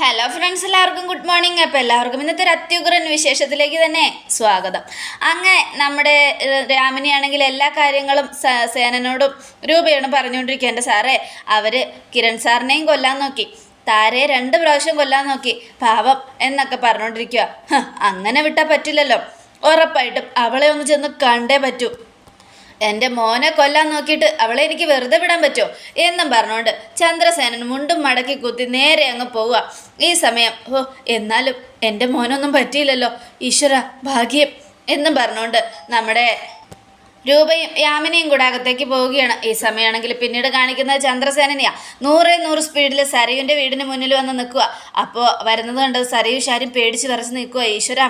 Hello friends എല്ലാവർക്കും good morning അപ്പോൾ എല്ലാവർക്കും ഇന്നത്തെ ഒരു അത്യുഗ്രൻ വിശേഷത്തിലേക്ക് തന്നെ സ്വാഗതം. അങ്ങനെ നമ്മുടെ രാമിനെയാണെങ്കിൽ എല്ലാ കാര്യങ്ങളും സേനനോടും രൂപയോടും പറഞ്ഞുകൊണ്ടിരിക്കേണ്ട സാറേ അവർ കിരൺ സാറിനെയും കൊല്ലാൻ നോക്കി. താരെ രണ്ട് പ്രാവശ്യം കൊല്ലാൻ നോക്കി. പാവം എന്നൊക്കെ പറഞ്ഞുകൊണ്ടിരിക്കുക അങ്ങനെ വിട്ടാൽ പറ്റില്ലല്ലോ. ഉറപ്പായിട്ടും അവളെ ഒന്ന് ചെന്ന് കണ്ടേ പറ്റൂ. എന്റെ മോനെ കൊല്ലാൻ നോക്കിയിട്ട് അവളെ എനിക്ക് വെറുതെ വിടാൻ പറ്റുമോ? എന്നും പറഞ്ഞുകൊണ്ട് ചന്ദ്രസേനൻ മുണ്ടും മടക്കി കുത്തി നേരെ അങ്ങ് പോവുക. ഈ സമയം ഓ എന്നാലും എന്റെ മോനൊന്നും പറ്റിയില്ലല്ലോ. ഈശ്വര ഭാഗ്യം എന്നും പറഞ്ഞുകൊണ്ട് നമ്മുടെ രൂപയും യാമിനിയും കൂടെ അകത്തേക്ക് പോവുകയാണ്. ഈ സമയമാണെങ്കിൽ പിന്നീട് കാണിക്കുന്നത് ചന്ദ്രസേനനെയാ. നൂറേ നൂറ് സ്പീഡിൽ സരയുവിന്റെ വീടിന് മുന്നിൽ വന്ന് നിൽക്കുക. അപ്പോൾ വരുന്നത് കണ്ടത് സരയു ശാരും പേടിച്ച് വരച്ച് നിൽക്കുക. ഈശ്വര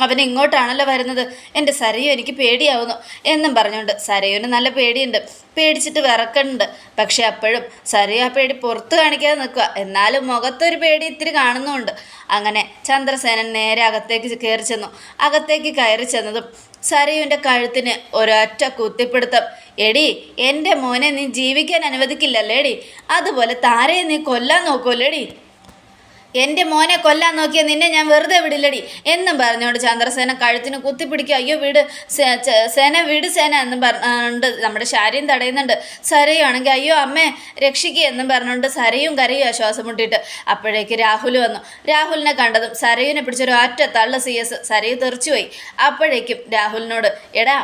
അവൻ ഇങ്ങോട്ടാണല്ലോ വരുന്നത്. എന്റെ സരയു എനിക്ക് പേടിയാവുന്നു എന്നും പറഞ്ഞുകൊണ്ട് സരയുവിന് നല്ല പേടിയുണ്ട്. പേടിച്ചിട്ട് വിറക്കുന്നുണ്ട് പക്ഷെ അപ്പോഴും സരിയ ആ പേടി പുറത്ത് കാണിക്കാതെ നിൽക്കുക. എന്നാലും മുഖത്തൊരു പേടി ഇത്തിരി കാണുന്നുമുണ്ട് അങ്ങനെ ചന്ദ്രസേനൻ നേരെ അകത്തേക്ക് കയറി ചെന്നു. അകത്തേക്ക് കയറി ചെന്നതും സരയുവിന്റെ കഴുത്തിന് ഒരൊറ്റ കുത്തിപ്പിടുത്തം. എടി എന്റെ മോനെ നീ ജീവിക്കാൻ അനുവദിക്കില്ലല്ലേ എടി അതുപോലെ താരയെ നീ കൊല്ലാൻ നോക്കുമല്ലേടി എന്റെ മോനെ കൊല്ലാൻ നോക്കിയ നിന്നെ ഞാൻ വെറുതെ വിടില്ലടി എന്നും പറഞ്ഞുകൊണ്ട് ചന്ദ്രസേന കഴുത്തിന് കുത്തിപ്പിടിക്കുക അയ്യോ വീട്. സേന വീട് സേന എന്നും പറഞ്ഞുകൊണ്ട് നമ്മുടെ ശാരിയും തടയുന്നുണ്ട്. സരയുവാണെങ്കിൽ അയ്യോ അമ്മേ രക്ഷിക്കുക എന്നും പറഞ്ഞുകൊണ്ട് സരയും കരയും ശ്വാസം മുട്ടിയിട്ട് അപ്പോഴേക്ക് രാഹുൽ വന്നു. രാഹുലിനെ കണ്ടതും സരയുവിനെ പിടിച്ചൊരു ഒറ്റ തള്ള സി എസ് സരയു തെറിച്ചുപോയി. അപ്പോഴേക്കും രാഹുലിനോട് എടാ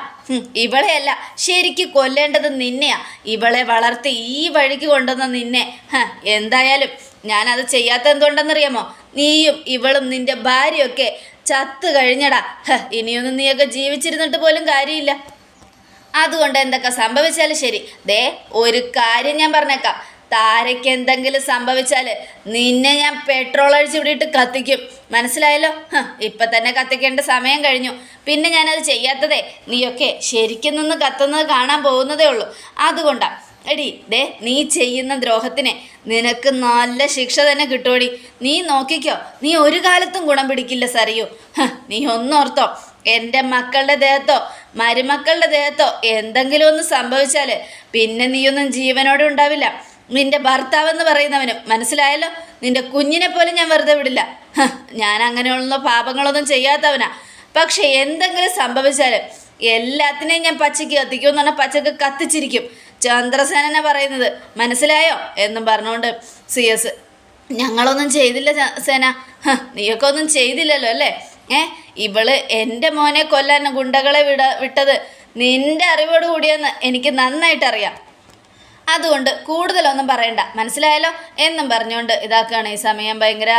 ഇവളെയല്ല ശരിക്ക് കൊല്ലേണ്ടത് നിന്നെയാ. ഇവളെ വളർത്തി ഈ വഴിക്ക് കൊണ്ടുവന്ന നിന്നെ. എന്തായാലും ഞാനത് ചെയ്യാത്ത എന്തുകൊണ്ടെന്നറിയാമോ നീയും ഇവളും നിന്റെ ഭാര്യയൊക്കെ ചത്തു കഴിഞ്ഞടാ. ഇനിയൊന്നും നീയൊക്കെ ജീവിച്ചിരുന്നിട്ട് പോലും കാര്യമില്ല. അതുകൊണ്ട് എന്തൊക്കെ സംഭവിച്ചാലും ശരി. ദേ ഒരു കാര്യം ഞാൻ പറഞ്ഞേക്കാം. താരയ്ക്ക് എന്തെങ്കിലും സംഭവിച്ചാൽ നിന്നെ ഞാൻ പെട്രോൾ അഴിച്ച് വിടിയിട്ട് കത്തിക്കും. മനസ്സിലായല്ലോ? ഇപ്പം തന്നെ കത്തിക്കേണ്ട സമയം കഴിഞ്ഞു. പിന്നെ ഞാനത് ചെയ്യാത്തതേ നീയൊക്കെ ശരിക്കും നിന്ന് കത്തുന്നത് കാണാൻ പോകുന്നതേ ഉള്ളൂ. അതുകൊണ്ടാ എടി ദേ നീ ചെയ്യുന്ന ദ്രോഹത്തിന് നിനക്ക് നല്ല ശിക്ഷ തന്നെ കിട്ടോടി. നീ നോക്കിക്കോ നീ ഒരു കാലത്തും ഗുണം പിടിക്കില്ല സറിയൂ നീ ഒന്നോർത്തോ എന്റെ മക്കളുടെ ദേഹത്തോ മരുമക്കളുടെ ദേഹത്തോ എന്തെങ്കിലും ഒന്ന് സംഭവിച്ചാൽ പിന്നെ നീയൊന്നും ജീവനോടെ ഉണ്ടാവില്ല. നിന്റെ ഭർത്താവെന്ന് പറയുന്നവനും മനസ്സിലായല്ലോ? നിന്റെ കുഞ്ഞിനെ പോലും ഞാൻ വെറുതെ വിടില്ല. ഞാൻ അങ്ങനെയുള്ള പാപങ്ങളൊന്നും ചെയ്യാത്തവനാ. പക്ഷെ എന്തെങ്കിലും സംഭവിച്ചാൽ എല്ലാത്തിനെയും ഞാൻ പച്ചയ്ക്ക് കത്തിക്കും എന്ന് പറഞ്ഞാൽ പച്ചക്ക് കത്തിച്ചിരിക്കും. ചന്ദ്രസേനനെ പറയുന്നത്. മനസ്സിലായോ? എന്നും പറഞ്ഞുകൊണ്ട് സി എസ് ഞങ്ങളൊന്നും ചെയ്തില്ല സേന. നീയൊക്കെ ഒന്നും ചെയ്തില്ലല്ലോ അല്ലേ? ഏ ഇവൾ എന്റെ മോനെ കൊല്ലാൻ ഗുണ്ടകളെ വിട വിട്ടത് നിന്റെ അറിവോട് കൂടിയെന്ന് എനിക്ക് നന്നായിട്ട് അറിയാം അതുകൊണ്ട് കൂടുതലൊന്നും പറയണ്ട. മനസ്സിലായല്ലോ? എന്നും പറഞ്ഞുകൊണ്ട് ഇതാക്കുകയാണ് ഈ സമയം ഭയങ്കര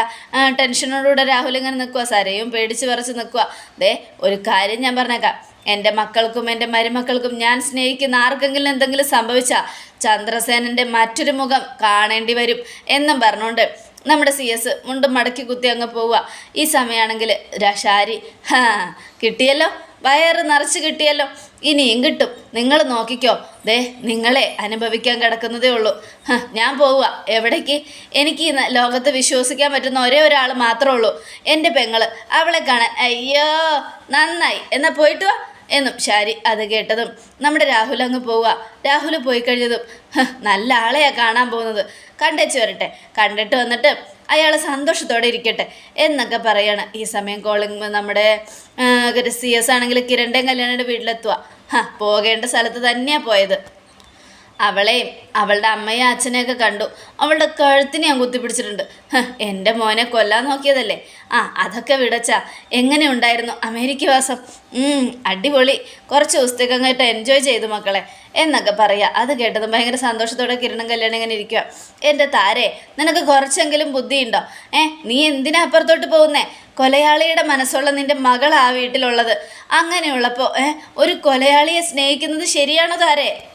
ടെൻഷനോടുകൂടെ രാഹുൽ ഇങ്ങനെ നിൽക്കുക സരയും പേടിച്ച് പറിച്ച് നിൽക്കുക ദേ ഒരു കാര്യം ഞാൻ പറഞ്ഞേക്കാം. എന്റെ മക്കൾക്കും എന്റെ മരുമക്കൾക്കും ഞാൻ സ്നേഹിക്കുന്ന ആർക്കെങ്കിലും എന്തെങ്കിലും സംഭവിച്ചാൽ ചന്ദ്രസേനന്റെ മറ്റൊരു മുഖം കാണേണ്ടി വരും എന്നും പറഞ്ഞുകൊണ്ട് നമ്മുടെ സി എസ് മുണ്ടും മടക്കി കുത്തി അങ്ങ് പോവുക. ഈ സമയമാണെങ്കിൽ രഷാരി ഹാ കിട്ടിയല്ലോ? വയറ് നിറച്ച് കിട്ടിയല്ലോ? ഇനിയും കിട്ടും. നിങ്ങൾ നോക്കിക്കോ. ദേ നിങ്ങളെ അനുഭവിക്കാൻ കിടക്കുന്നതേ ഉള്ളൂ. ഞാൻ പോവുക. എവിടേക്ക്? എനിക്ക് ഈ ലോകത്ത് വിശ്വസിക്കാൻ പറ്റുന്ന ഒരേ ഒരാൾ മാത്രമേ ഉള്ളൂ. എന്റെ പെങ്ങൾ അവളെ കാണാൻ അയ്യോ നന്നായി. എന്നാൽ പോയിട്ട് വാ. എന്നും ഷാരി അത് കേട്ടതും നമ്മുടെ രാഹുൽ അങ്ങ് പോവുക. രാഹുൽ പോയി കഴിഞ്ഞതും നല്ല ആളെയാ കാണാൻ പോകുന്നത്. കണ്ടേച്ച് വരട്ടെ. കണ്ടിട്ട് വന്നിട്ട് അയാൾ സന്തോഷത്തോടെ ഇരിക്കട്ടെ എന്നൊക്കെ പറയാണ്. ഈ സമയം കോളിംഗ് നമ്മുടെ സി എസ് ആണെങ്കിൽ കിരണ്ടൻ കല്യാണിയുടെ വീട്ടിലെത്തുക പോകേണ്ട സ്ഥലത്ത് തന്നെയാണ് പോയത്. അവളെയും അവളുടെ അമ്മയും അച്ഛനെയൊക്കെ കണ്ടു. അവളുടെ കഴുത്തിന് ഞാൻ കുത്തിപ്പിടിച്ചിട്ടുണ്ട്. എന്റെ മോനെ കൊല്ലാൻ നോക്കിയതല്ലേ? ആ അതൊക്കെ വിടച്ച. എങ്ങനെ ഉണ്ടായിരുന്നു അമേരിക്ക വാസം? അടിപൊളി. കുറച്ച് ദിവസത്തേക്ക് അങ്ങോട്ട് എൻജോയ് ചെയ്തു മക്കളെ. എന്നൊക്കെ പറയുക അത് കേട്ടതും ഭയങ്കര സന്തോഷത്തോടെ കിരണം കല്യാണം ഇങ്ങനെ ഇരിക്കുക എന്റെ താരെ നിനക്ക് കുറച്ചെങ്കിലും ബുദ്ധിയുണ്ടോ? ഏ നീ എന്തിനാ അപ്പുറത്തോട്ട് പോകുന്നേ? കൊലയാളിയുടെ മനസ്സുള്ള നിന്റെ മകൾ ആ വീട്ടിലുള്ളത്. അങ്ങനെയുള്ളപ്പോൾ ഏ ഒരു കൊലയാളിയെ സ്നേഹിക്കുന്നത് ശരിയാണോ താരേ?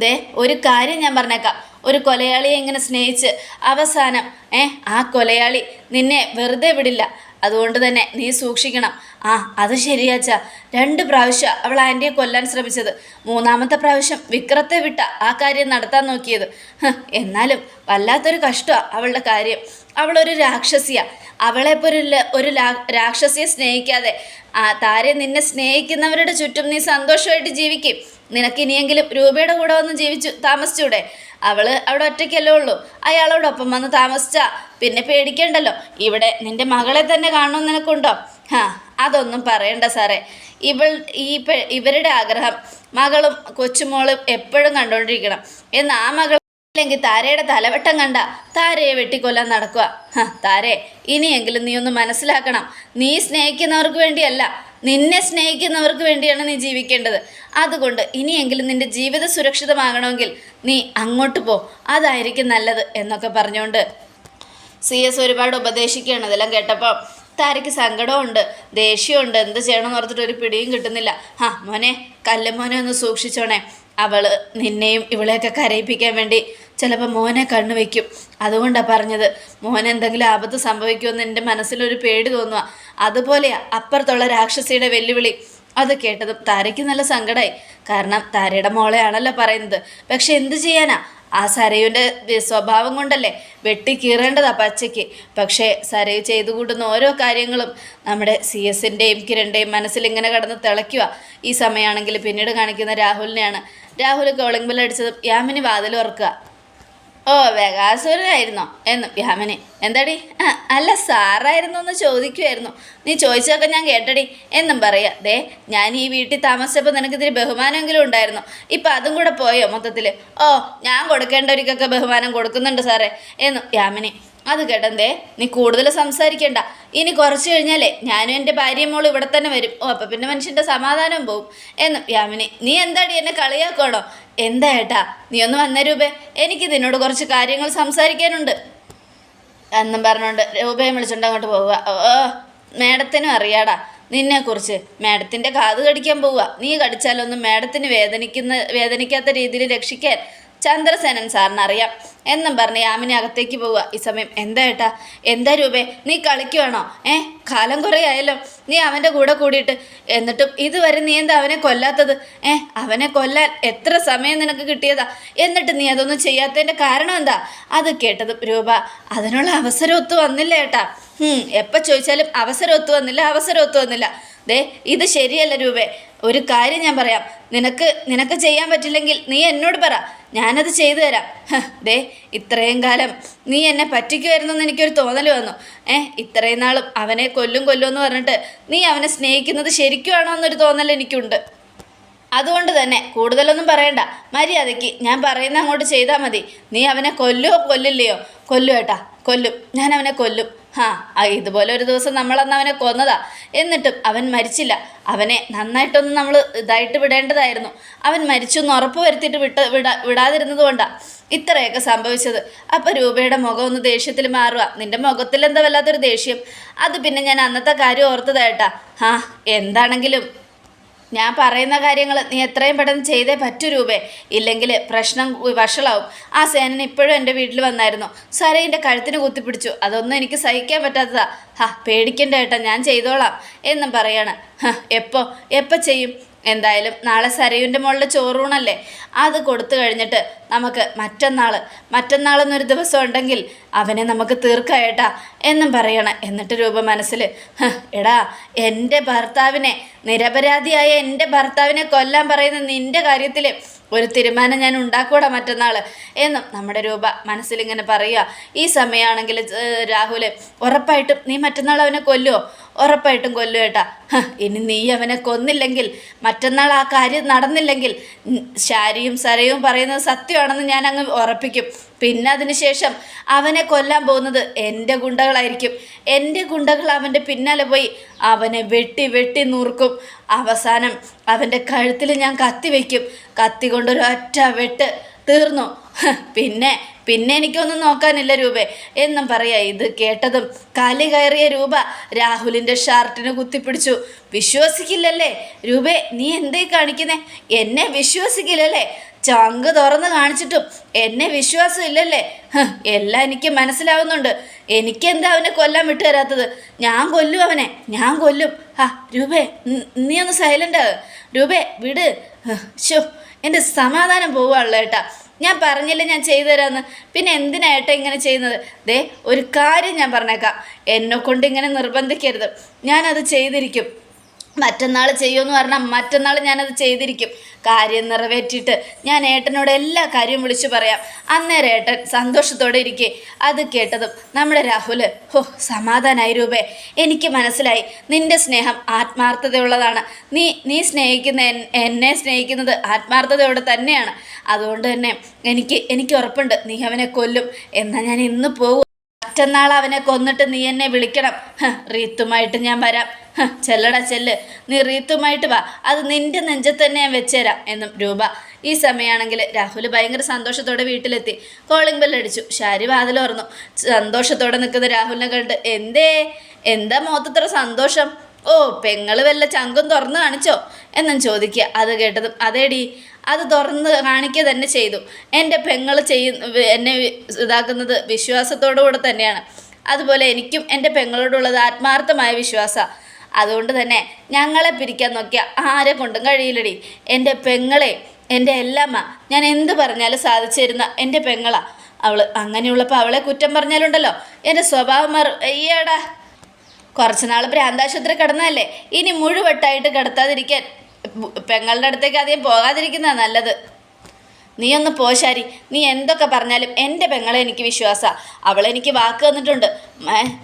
ദേ ഒരു കാര്യം ഞാൻ പറഞ്ഞേക്കാം. ഒരു കൊലയാളിയെ ഇങ്ങനെ സ്നേഹിച്ച് അവസാനം ഏ ആ കൊലയാളി നിന്നെ വെറുതെ വിടില്ല. അതുകൊണ്ട് തന്നെ നീ സൂക്ഷിക്കണം. ആ അത് ശരിയാച്ച രണ്ട് പ്രാവശ്യം അവൾ ആന്റിയെ കൊല്ലാൻ ശ്രമിച്ചത്. മൂന്നാമത്തെ പ്രാവശ്യം വിക്രത്തെ വിട്ട ആ കാര്യം നടത്താൻ നോക്കിയത്. എന്നാലും വല്ലാത്തൊരു കഷ്ടമാണ് അവളുടെ കാര്യം. അവളൊരു രാക്ഷസിയാണ് അവളെ ഒരു ഒരു രാക്ഷസിയെ സ്നേഹിക്കാതെ ആ താരെ നിന്നെ സ്നേഹിക്കുന്നവരുടെ ചുറ്റും നീ സന്തോഷമായിട്ട് ജീവിക്കും. നിനക്ക് ഇനിയെങ്കിലും രൂപയുടെ കൂടെ വന്ന് ജീവിച്ചു താമസിച്ചൂടെ? അവൾ അവിടെ ഒറ്റയ്ക്കല്ലേ ഉള്ളൂ. അയാളോടൊപ്പം വന്ന് താമസിച്ചാ. പിന്നെ പേടിക്കണ്ടല്ലോ. ഇവിടെ നിന്റെ മകളെ തന്നെ കാണണമെന്ന് നിനക്കുണ്ടോ? ഹാ അതൊന്നും പറയണ്ട സാറേ. ഇവൾ ഈ ഇവരുടെ ആഗ്രഹം മകളും കൊച്ചുമോളും എപ്പോഴും കണ്ടുകൊണ്ടിരിക്കണം എന്ന് ആ മകൾ അല്ലെങ്കിൽ താരയുടെ തലവട്ടം കണ്ട താരയെ വെട്ടിക്കൊല്ലാൻ നടക്കുക. താരെ ഇനിയെങ്കിലും നീ ഒന്ന് മനസ്സിലാക്കണം. നീ സ്നേഹിക്കുന്നവർക്ക് വേണ്ടിയല്ല നിന്നെ സ്നേഹിക്കുന്നവർക്ക് വേണ്ടിയാണ് നീ ജീവിക്കേണ്ടത്. അതുകൊണ്ട് ഇനിയെങ്കിലും നിന്റെ ജീവിത സുരക്ഷിതമാകണമെങ്കിൽ നീ അങ്ങോട്ട് പോ. അതായിരിക്കും നല്ലത് എന്നൊക്കെ പറഞ്ഞുകൊണ്ട് സി എസ് ഒരുപാട് ഉപദേശിക്കുകയാണ് ഇതെല്ലാം കേട്ടപ്പോൾ. താരയ്ക്ക് സങ്കടമുണ്ട് ദേഷ്യമുണ്ട് എന്ത് ചെയ്യണമെന്ന് ഓർത്തിട്ട് ഒരു പിടിയും കിട്ടുന്നില്ല. ആ മോനെ കല്ല് മോനെ ഒന്ന് സൂക്ഷിച്ചോണേ. അവൾ നിന്നെയും ഇവളെയൊക്കെ കരയിപ്പിക്കാൻ വേണ്ടി ചിലപ്പോൾ മോനെ കണ്ണു വയ്ക്കും അതുകൊണ്ടാണ് പറഞ്ഞത്. മോൻ എന്തെങ്കിലും ആപത്ത് സംഭവിക്കുമെന്ന് എന്റെ മനസ്സിലൊരു പേടി തോന്നുക അതുപോലെയാ അപ്പുറത്തുള്ള രാക്ഷസിയുടെ വെല്ലുവിളി. അത് കേട്ടതും താരയ്ക്ക് നല്ല സങ്കടമായി കാരണം താരയുടെ മോളെയാണല്ലോ പറയുന്നത്. പക്ഷെ എന്ത് ചെയ്യാനാ? ആ സരയുടെ സ്വഭാവം കൊണ്ടല്ലേ വെട്ടി കീറേണ്ടതാ പച്ചയ്ക്ക്. പക്ഷേ സരയു ചെയ്തു കൂട്ടുന്ന ഓരോ കാര്യങ്ങളും നമ്മുടെ സി എസിന്റെയും കിരണിന്റെയും മനസ്സിൽ ഇങ്ങനെ കടന്ന് തിളയ്ക്കുക. ഈ സമയമാണെങ്കിൽ പിന്നീട് കാണിക്കുന്ന രാഹുലിനെയാണ്. രാഹുൽ കോളിംഗ് ബെൽ അടിച്ചതും യാമിനി വാതിൽ ഓർക്കുക ഓ വേഗാസുരനായിരുന്നോ എന്ന്. യാമിനി എന്താടി? അല്ല സാറായിരുന്നു എന്ന് ചോദിക്കുമായിരുന്നു നീ ചോദിച്ചതൊക്കെ ഞാൻ കേട്ടടി. എന്നും പറയാ. ദേ ഞാൻ ഈ വീട്ടിൽ താമസിച്ചപ്പോൾ നിനക്ക് ബഹുമാനമെങ്കിലും ഉണ്ടായിരുന്നു. ഇപ്പം അതും കൂടെ പോയോ മൊത്തത്തിൽ ഓ ഞാൻ കൊടുക്കേണ്ടവർക്കൊക്കെ ബഹുമാനം കൊടുക്കുന്നുണ്ട് സാറേ. എന്നും. യാമിനി അത് കേട്ടെന്തേ നീ കൂടുതൽ സംസാരിക്കണ്ട. ഇനി കുറച്ച് കഴിഞ്ഞാലേ ഞാനും എന്റെ ഭാര്യയും മോളും ഇവിടെ തന്നെ വരും. ഓ അപ്പം പിന്നെ മനുഷ്യന്റെ സമാധാനം പോവും. എന്നും യാമിനി നീ എന്താടി എന്നെ കളിയാക്കണോ എന്താ ഏട്ടാ നീ ഒന്ന് വന്ന രൂപേ. എനിക്ക് നിന്നോട് കുറച്ച് കാര്യങ്ങൾ സംസാരിക്കാനുണ്ട്. എന്നും പറഞ്ഞുകൊണ്ട് രൂപയെ വിളിച്ചുകൊണ്ട് അങ്ങോട്ട് പോവുക. ഓ മേഡത്തിനും അറിയാടാ നിന്നെക്കുറിച്ച്. മേഡത്തിന്റെ കാത് കടിക്കാൻ പോവുക. നീ കടിച്ചാലൊന്നും മേഡത്തിന് വേദനിക്കുന്ന വേദനിക്കാത്ത രീതിയിൽ രക്ഷിക്കാൻ ചന്ദ്രസേനൻ സാറിന് അറിയാം. എന്നും പറഞ്ഞ് യാമിനി അകത്തേക്ക് പോവുക. ഈ സമയം എന്താ ഏട്ടാ? എന്താ രൂപേ? നീ കളിക്കുവാണോ? ഏ? കാലം കുറയായല്ലോ നീ അവന്റെ കൂടെ കൂടിയിട്ട്. എന്നിട്ടും ഇതുവരെ നീ എന്താ അവനെ കൊല്ലാത്തത്? ഏ? അവനെ കൊല്ലാൻ എത്ര സമയം നിനക്ക് കിട്ടിയതാ? എന്നിട്ട് നീ അതൊന്നും ചെയ്യാത്തതിന്റെ കാരണം എന്താ? അത് കേട്ടത് രൂപ അതിനുള്ള അവസരം ഒത്തു വന്നില്ല ഏട്ടാ. എപ്പോൾ ചോദിച്ചാലും അവസരം ഒത്തു വന്നില്ല അവസരം ഒത്തു വന്നില്ല. ദേ ഇത് ശരിയല്ല രൂപേ. ഒരു കാര്യം ഞാൻ പറയാം. നിനക്ക് നിനക്ക് ചെയ്യാൻ പറ്റില്ലെങ്കിൽ നീ എന്നോട് പറ. ഞാനത് ചെയ്തു തരാം. ദേ ഇത്രയും കാലം നീ എന്നെ പറ്റിക്കുമായിരുന്നു എന്ന് എനിക്കൊരു തോന്നൽ വന്നു. ഏ ഇത്രയും നാളും അവനെ കൊല്ലും കൊല്ലും എന്ന് പറഞ്ഞിട്ട് നീ അവനെ സ്നേഹിക്കുന്നത് ശരിക്കുമാണോ എന്നൊരു തോന്നൽ എനിക്കുണ്ട്. അതുകൊണ്ട് തന്നെ കൂടുതലൊന്നും പറയണ്ട. മര്യാദയ്ക്ക് ഞാൻ പറയുന്ന അങ്ങോട്ട് ചെയ്താൽ മതി. നീ അവനെ കൊല്ലുമോ കൊല്ലില്ലയോ? കൊല്ലു ഏട്ടാ കൊല്ലും. ഞാൻ അവനെ കൊല്ലും. ഹാ ആ ഇതുപോലെ ഒരു ദിവസം നമ്മളന്ന് അവനെ കൊന്നതാ. എന്നിട്ടും അവൻ മരിച്ചില്ല. അവനെ നന്നായിട്ടൊന്ന് നമ്മൾ ഇതായിട്ട് വിടേണ്ടതായിരുന്നു. അവൻ മരിച്ചു എന്ന് ഉറപ്പ് വരുത്തിയിട്ട് വിട്ട് വിടാ വിടാതിരുന്നത് കൊണ്ടാ ഇത്രയൊക്കെ സംഭവിച്ചത്. അപ്പോൾ രൂപയുടെ മുഖം ഒന്ന് ദേഷ്യത്തിൽ മാറുക. നിന്റെ മുഖത്തിൽ എന്താ വല്ലാത്തൊരു ദേഷ്യം? അത് പിന്നെ ഞാൻ അന്നത്തെ കാര്യം ഓർത്തതായിട്ടാ. ആ എന്താണെങ്കിലും ഞാൻ പറയുന്ന കാര്യങ്ങൾ നീ എത്രയും പെട്ടെന്ന് ചെയ്തേ പറ്റൂ രൂപേ. ഇല്ലെങ്കിൽ പ്രശ്നം വഷളാവും. ആ സേനൻ ഇപ്പോഴും എന്റെ വീട്ടിൽ വന്നായിരുന്നു. സാറേ എന്റെ കഴുത്തിന് കുത്തിപ്പിടിച്ചു. അതൊന്നും എനിക്ക് സഹിക്കാൻ പറ്റാത്തതാ. ഹാ പേടിക്കണ്ട ഏട്ടാ ഞാൻ ചെയ്തോളാം എന്നും പറയാണ്. എപ്പോൾ എപ്പോ എപ്പോൾ ചെയ്യും? എന്തായാലും നാളെ സരയുന്റെ മുകളിൽ ചോറൂണല്ലേ. അത് കൊടുത്തു കഴിഞ്ഞിട്ട് നമുക്ക് മറ്റന്നാൾ മറ്റന്നാളെന്നൊരു ദിവസം ഉണ്ടെങ്കിൽ അവനെ നമുക്ക് തീർക്കായേട്ടാ എന്നും പറയണം. എന്നിട്ട് രൂപ മനസ്സിൽ എടാ എന്റെ ഭർത്താവിനെ നിരപരാധിയായ എന്റെ ഭർത്താവിനെ കൊല്ലാൻ പറയുന്ന നിന്റെ കാര്യത്തിൽ ഒരു തീരുമാനം ഞാൻ ഉണ്ടാക്കൂടാ മറ്റന്നാൾ എന്നും നമ്മുടെ രൂപ മനസ്സിലിങ്ങനെ പറയുക. ഈ സമയമാണെങ്കിൽ രാഹുൽ ഉറപ്പായിട്ടും നീ മറ്റന്നാൾ അവനെ കൊല്ലുമോ ഉറപ്പായിട്ടും കൊല്ലു ഏട്ടാ. ഇനി നീ അവനെ കൊന്നില്ലെങ്കിൽ മറ്റന്നാൾ ആ കാര്യം നടന്നില്ലെങ്കിൽ ശാരിയും സരയും പറയുന്നത് സത്യമാണെന്ന് ഞാൻ അങ്ങ് ഉറപ്പിക്കും. പിന്നെ അതിനുശേഷം അവനെ കൊല്ലാൻ പോകുന്നത് എന്റെ ഗുണ്ടകളായിരിക്കും. എന്റെ ഗുണ്ടകൾ അവന്റെ പിന്നാലെ പോയി അവനെ വെട്ടി വെട്ടി നുറുക്കും. അവസാനം അവന്റെ കഴുത്തിൽ ഞാൻ കത്തി വയ്ക്കും. കത്തി കൊണ്ടൊരു ഒറ്റ വെട്ട് തീർന്നു. പിന്നെ പിന്നെ എനിക്കൊന്നും നോക്കാനില്ല രൂപേ. എന്നും പറയാ ഇത് കേട്ടതും കലി കയറിയ രൂപ രാഹുലിന്റെ ഷർട്ടിന് കുത്തിപ്പിടിച്ചു. വിശ്വസിക്കില്ലല്ലേ? രൂപേ നീ എന്തേ കാണിക്കുന്നേ? എന്നെ വിശ്വസിക്കില്ലല്ലേ? ചങ്ക് തുറന്ന് കാണിച്ചിട്ടും എന്നെ വിശ്വാസം ഇല്ലല്ലേ എല്ലാം എനിക്ക് മനസ്സിലാവുന്നുണ്ട്. എനിക്കെന്താ അവനെ കൊല്ലാൻ വിട്ടു തരാത്തത്? ഞാൻ കൊല്ലും അവനെ. ഞാൻ കൊല്ലും. ആ രൂപേ നീ ഒന്ന് സൈലന്റ് ആവ്. രൂപേ വിട്. ഷോ എന്റെ സമാധാനം പോവുകയുള്ളൂ ഏട്ടാ. ഞാൻ പറഞ്ഞില്ല ഞാൻ ചെയ്തു തരാമെന്ന് പിന്നെ എന്തിനാ ഏട്ടാ ഇങ്ങനെ ചെയ്യുന്നത്? ദേ ഒരു കാര്യം ഞാൻ പറഞ്ഞേക്കാം. എന്നെ കൊണ്ട് ഇങ്ങനെ നിർബന്ധിക്കരുത്. ഞാനത് ചെയ്തിരിക്കും. മറ്റന്നാൾ ചെയ്യുമെന്ന് പറഞ്ഞാൽ മറ്റന്നാൾ ഞാനത് ചെയ്തിരിക്കും. കാര്യം നിറവേറ്റിയിട്ട് ഞാൻ ഏട്ടനോട് എല്ലാ കാര്യവും വിളിച്ചു പറയാം. അന്നേരം ഏട്ടൻ സന്തോഷത്തോടെ ഇരിക്കെ. അത് കേട്ടതും നമ്മുടെ രാഹുൽ ഹോ സമാധാനായി രൂപേ. എനിക്ക് മനസ്സിലായി നിന്റെ സ്നേഹം ആത്മാർത്ഥതയുള്ളതാണ്. നീ നീ സ്നേഹിക്കുന്ന എന്നെ സ്നേഹിക്കുന്നത് ആത്മാർത്ഥതയോടെ തന്നെയാണ്. അതുകൊണ്ട് തന്നെ എനിക്ക് എനിക്ക് ഉറപ്പുണ്ട്. നീ അവനെ കൊല്ലും. എന്നാൽ ഞാൻ ഇന്ന് പോകും മറ്റന്നാൾ അവനെ കൊന്നിട്ട് നീ എന്നെ വിളിക്കണം. റീത്തുമായിട്ട് ഞാൻ വരാം. ചെല്ലട ചെല്ല്. നീ റീത്തുമായിട്ട് വാ. അത് നിന്റെ നെഞ്ചത്ത് തന്നെ ഞാൻ വെച്ചുതരാം എന്നും രൂപ. ഈ സമയമാണെങ്കിൽ രാഹുൽ ഭയങ്കര സന്തോഷത്തോടെ വീട്ടിലെത്തി. കോളിംഗ് ബെല്ലടിച്ചു ഷാരി വാതിൽ സന്തോഷത്തോടെ നിൽക്കുന്ന രാഹുലിനെ കണ്ട് എന്തേ? എന്താ മുഖത്തത്ര സന്തോഷം? ഓ പെങ്ങൾ വല്ല ചങ്കും തുറന്നു കാണിച്ചോ? എന്നും ചോദിക്കുക. അത് കേട്ടതും അതേടി അത് തുറന്ന് കാണിക്കുക തന്നെ ചെയ്തു. എന്റെ പെങ്ങൾ ചെയ്യുന്ന എന്നെ ഇതാക്കുന്നത് വിശ്വാസത്തോടു കൂടെ തന്നെയാണ്. അതുപോലെ എനിക്കും എന്റെ പെങ്ങളോടുള്ളത് ആത്മാർത്ഥമായ വിശ്വാസമാണ് അതുകൊണ്ട് തന്നെ ഞങ്ങളെ പിരിക്കാൻ നോക്കിയ ആരെ കൊണ്ടും കഴിയില്ലടി. എന്റെ പെങ്ങളെ എന്റെ എല്ലാമ്മ ഞാൻ എന്ത് പറഞ്ഞാലും സാധിച്ചു തരുന്ന എന്റെ പെങ്ങളാ. അവൾ അങ്ങനെയുള്ളപ്പോൾ അവളെ കുറ്റം പറഞ്ഞാലുണ്ടല്ലോ. എന്റെ സ്വഭാവം മാറും അയ്യടാ. കുറച്ച് നാൾ ഭ്രാന്താശുപത്രി കിടന്നതല്ലേ? ഇനി മുഴുവട്ടായിട്ട് കിടത്താതിരിക്കാൻ പെങ്ങളുടെ അടുത്തേക്ക് അധികം പോകാതിരിക്കുന്ന നല്ലത്. നീ ഒന്ന് പോശാരി നീ എന്തൊക്കെ പറഞ്ഞാലും എന്റെ പെങ്ങളെ എനിക്ക് വിശ്വാസമാണ് അവളെനിക്ക് വാക്ക് തന്നിട്ടുണ്ട്.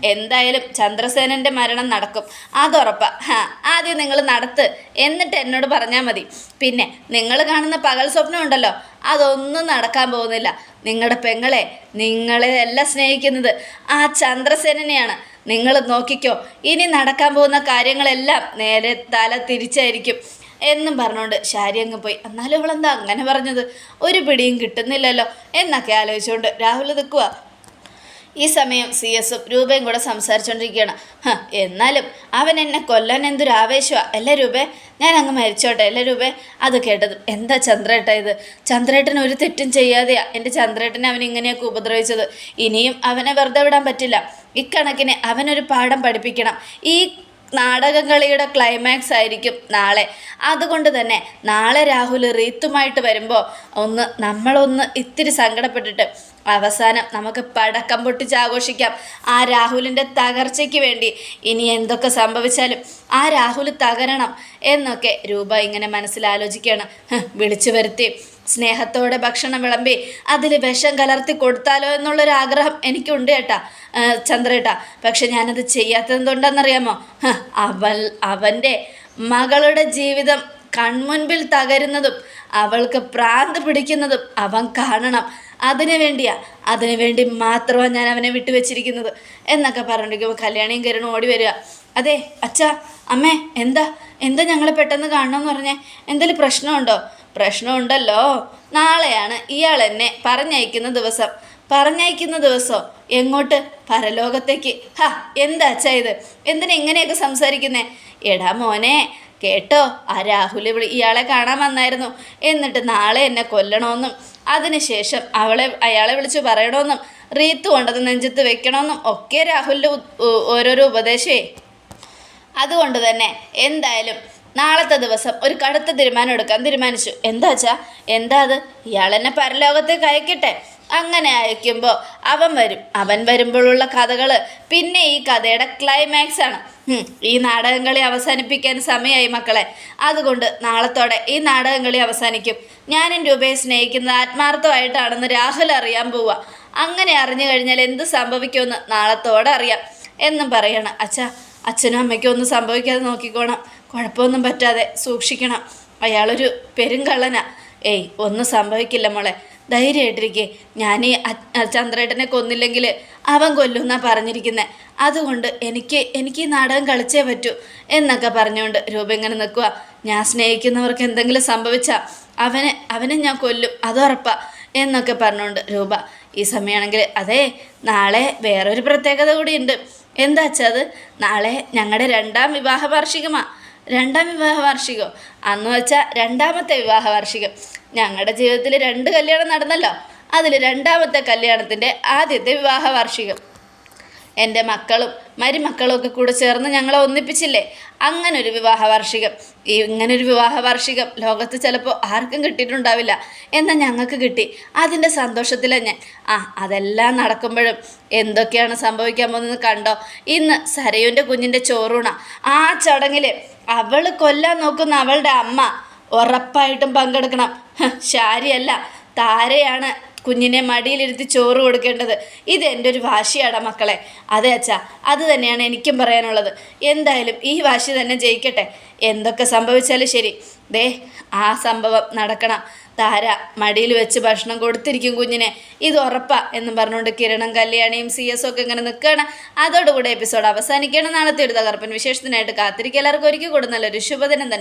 എന്തായാലും ചന്ദ്രസേനന്റെ മരണം നടക്കും. അതുറപ്പാ. ഹാ ആദ്യം നിങ്ങൾ നടത്ത്. എന്നിട്ട് എന്നോട് പറഞ്ഞാൽ മതി. പിന്നെ നിങ്ങൾ കാണുന്ന പകൽ സ്വപ്നം ഉണ്ടല്ലോ അതൊന്നും നടക്കാൻ പോകുന്നില്ല. നിങ്ങളുടെ പെങ്ങളെ നിങ്ങളെ എല്ലാം സ്നേഹിക്കുന്നത്. ആ ചന്ദ്രസേനനെയാണ്. നിങ്ങൾ നോക്കിക്കോ. ഇനി നടക്കാൻ പോകുന്ന കാര്യങ്ങളെല്ലാം നേരെ തല തിരിച്ചായിരിക്കും. എന്നും പറഞ്ഞുകൊണ്ട് ശാരി അങ്ങ് പോയി. എന്നാലും ഇവളെന്താ അങ്ങനെ പറഞ്ഞത്? ഒരു പിടിയും കിട്ടുന്നില്ലല്ലോ എന്നൊക്കെ ആലോചിച്ചുകൊണ്ട് രാഹുൽ നിൽക്കുക ഈ സമയം സി എസും രൂപയും കൂടെ സംസാരിച്ചുകൊണ്ടിരിക്കുകയാണ് എന്നാലും അവൻ എന്നെ കൊല്ലാൻ എന്തൊരു ആവേശമാണ് അല്ലേ രൂപേ? ഞാൻ അങ്ങ് മരിച്ചോട്ടെ. അല്ലേ രൂപേ? അത് കേട്ടത് എന്താ ചന്ദ്രേട്ട ഇത്? ചന്ദ്രേട്ടൻ ഒരു തെറ്റും ചെയ്യാതെയാ. എന്റെ ചന്ദ്രേട്ടനെ അവൻ ഇങ്ങനെയൊക്കെ ഉപദ്രവിച്ചത്. ഇനിയും അവനെ വെറുതെ വിടാൻ പറ്റില്ല. ഇക്കണക്കിന് അവനൊരു പാഠം പഠിപ്പിക്കണം. ഈ നാടകകളിയുടെ ക്ലൈമാക്സ് ആയിരിക്കും നാളെ. അതുകൊണ്ട് തന്നെ നാളെ രാഹുൽ റീത്തുമായിട്ട് വരുമ്പോൾ ഒന്ന് നമ്മളൊന്ന് ഇത്തിരി സങ്കടപ്പെട്ടിട്ട് അവസാനം നമുക്ക് പടക്കം പൊട്ടിച്ച് ആഘോഷിക്കാം. ആ രാഹുലിന്റെ തകർച്ചയ്ക്ക് വേണ്ടി ഇനി എന്തൊക്കെ സംഭവിച്ചാലും ആ രാഹുൽ തകരണം എന്നൊക്കെ രൂപ ഇങ്ങനെ മനസ്സിലാലോചിക്കുകയാണ് വിളിച്ചു വരുത്തി. സ്നേഹത്തോടെ ഭക്ഷണം വിളമ്പി അതിൽ വിഷം കലർത്തി കൊടുത്താലോ എന്നുള്ളൊരു ആഗ്രഹം എനിക്കുണ്ട് ചേട്ടാ ആ, ചന്ദ്രേട്ടാ പക്ഷെ ഞാനത് ചെയ്യാത്തത് എന്തുകൊണ്ടാണെന്നറിയാമോ ഹ, അവൾ അവന്റെ മകളുടെ ജീവിതം കൺമുൻപിൽ തകരുന്നതും അവൾക്ക് പ്രാന്ത് പിടിക്കുന്നതും അവൻ കാണണം. അതിനു വേണ്ടിയാ അതിനു വേണ്ടി മാത്രമാണ് ഞാൻ അവനെ വിട്ടുവെച്ചിരിക്കുന്നത് എന്നൊക്കെ പറഞ്ഞിരിക്കുമ്പോൾ കല്യാണിയും കരുണും ഓടി വരിക. അതെ അച്ഛാ അമ്മേ എന്താ എന്താ ഞങ്ങളെ പെട്ടെന്ന് കാണണമെന്ന് പറഞ്ഞേ? എന്തെങ്കിലും പ്രശ്നമുണ്ടോ? പ്രശ്നമുണ്ടല്ലോ. നാളെയാണ് ഇയാൾ എന്നെ പറഞ്ഞയക്കുന്ന ദിവസം. പറഞ്ഞയക്കുന്ന ദിവസം? എങ്ങോട്ട്? പരലോകത്തേക്ക്. ഹാ എന്താ അച്ഛാ ഇത്? എന്തിനാ ഇങ്ങനെയൊക്കെ സംസാരിക്കുന്നേ? എടാ മോനെ കേട്ടോ ആ രാഹുൽ ഇവിടെ ഇയാളെ കാണാൻ വന്നായിരുന്നു. എന്നിട്ട് നാളെ എന്നെ കൊല്ലണമെന്നും അതിനുശേഷം അവളെ അയാളെ വിളിച്ച് പറയണമെന്നും റീത്ത് കൊണ്ടത് നെഞ്ചത്ത് വെക്കണമെന്നും ഒക്കെ രാഹുലിന്റെ ഓരോരോ ഉപദേശമേ അതുകൊണ്ട് തന്നെ എന്തായാലും നാളത്തെ ദിവസം ഒരു കടുത്ത തീരുമാനം എടുക്കാൻ തീരുമാനിച്ചു. എന്താ വെച്ചാ എന്താ അത്? ഇയാളെന്നെ പരലോകത്തേക്ക് അയക്കട്ടെ അങ്ങനെ അയക്കുമ്പോൾ അവൻ വരും. അവൻ വരുമ്പോഴുള്ള കഥകൾ പിന്നെ ഈ കഥയുടെ ക്ലൈമാക്സ് ആണ്. ഈ നാടകം കളി അവസാനിപ്പിക്കാൻ സമയമായി മക്കളെ. അതുകൊണ്ട് നാളത്തോടെ ഈ നാടകം കളി അവസാനിക്കും. ഞാനും രൂപയെ സ്നേഹിക്കുന്നത് ആത്മാർത്ഥമായിട്ടാണെന്ന് രാഹുൽ അറിയാൻ പോവുക അങ്ങനെ അറിഞ്ഞു കഴിഞ്ഞാൽ എന്ത് സംഭവിക്കുമെന്ന് നാളത്തോടെ അറിയാം. എന്നും പറയണം. അച്ഛാ അച്ഛനും അമ്മയ്ക്കും ഒന്നും സംഭവിക്കാതെ നോക്കിക്കോണം. കുഴപ്പമൊന്നും പറ്റാതെ സൂക്ഷിക്കണം. അയാളൊരു പെരുങ്കള്ളനാ. ഏയ് ഒന്നും സംഭവിക്കില്ല മോളെ. ധൈര്യമായിട്ടിരിക്കേ. ഞാൻ ഈ ചന്ദ്രേട്ടനെ കൊന്നില്ലെങ്കിൽ അവൻ കൊല്ലുന്നാ പറഞ്ഞിരിക്കുന്നത് അതുകൊണ്ട് എനിക്ക് എനിക്ക് ഈ നാടകം കളിച്ചേ പറ്റൂ എന്നൊക്കെ പറഞ്ഞുകൊണ്ട് രൂപ ഇങ്ങനെ നിൽക്കുക ഞാൻ സ്നേഹിക്കുന്നവർക്ക് എന്തെങ്കിലും സംഭവിച്ചാൽ അവനെ അവനെ ഞാൻ കൊല്ലും. അതുറപ്പാ എന്നൊക്കെ പറഞ്ഞുകൊണ്ട് രൂപ. ഈ സമയമാണെങ്കിൽ അതെ നാളെ വേറൊരു പ്രത്യേകത കൂടിയുണ്ട്. എന്താ വെച്ചാൽ അത്? നാളെ ഞങ്ങളുടെ രണ്ടാം വിവാഹ വാർഷികമാണ് രണ്ടാം വിവാഹ വാർഷികം അന്ന് വെച്ചാൽ രണ്ടാമത്തെ വിവാഹ വാർഷികം ഞങ്ങളുടെ ജീവിതത്തിൽ രണ്ട് കല്യാണം നടന്നല്ലോ. അതിൽ രണ്ടാമത്തെ കല്യാണത്തിന്റെ ആദ്യത്തെ വിവാഹ വാർഷികം എന്റെ മക്കളും മരുമക്കളും ഒക്കെ കൂടെ ചേർന്ന് ഞങ്ങളെ ഒന്നിപ്പിച്ചില്ലേ? അങ്ങനൊരു വിവാഹ വാർഷികം ഈ ഇങ്ങനൊരു വിവാഹ വാർഷികം ലോകത്ത് ചിലപ്പോൾ ആർക്കും കിട്ടിയിട്ടുണ്ടാവില്ല. എന്നാൽ ഞങ്ങൾക്ക് കിട്ടി. അതിന്റെ സന്തോഷത്തിലാണ് ഞാൻ. ആ അതെല്ലാം നടക്കുമ്പോഴും എന്തൊക്കെയാണ് സംഭവിക്കാൻ പോകുന്നത് കണ്ടോ? ഇന്ന് സരയുന്റെ കുഞ്ഞിന്റെ ചോറൂണ. ആ ചടങ്ങിൽ അവൾ കൊല്ലാൻ നോക്കുന്ന അവളുടെ അമ്മ ഉറപ്പായിട്ടും പങ്കെടുക്കണം. ശാരിയല്ല. താരയാണ് കുഞ്ഞിനെ മടിയിലിരുത്തി ചോറ് കൊടുക്കേണ്ടത്. ഇത് എന്റെ ഒരു വാശിയാടാ മക്കളെ. അതെ അച്ഛാ അത് തന്നെയാണ് എനിക്കും പറയാനുള്ളത്. എന്തായാലും ഈ വാശി തന്നെ ജയിക്കട്ടെ. എന്തൊക്കെ സംഭവിച്ചാലും ശരി. ദേ ആ സംഭവം നടക്കണം. താര മടിയിൽ വെച്ച് ഭക്ഷണം കൊടുത്തിരിക്കും കുഞ്ഞിനെ. ഇത് ഉറപ്പാ എന്ന് പറഞ്ഞുകൊണ്ട് കിരണും കല്യാണിയും സി എസും ഒക്കെ ഇങ്ങനെ നിൽക്കുകയാണ് അതോടുകൂടെ എപ്പിസോഡ് അവസാനിക്കണം നാളത്തെ ഒരു തകർപ്പൻ വിശേഷത്തിനായിട്ട് കാത്തിരിക്കുക. എല്ലാവർക്കും ഒരിക്കൽ കൂടെ നല്ലൊരു ശുഭദിനം തന്നെ.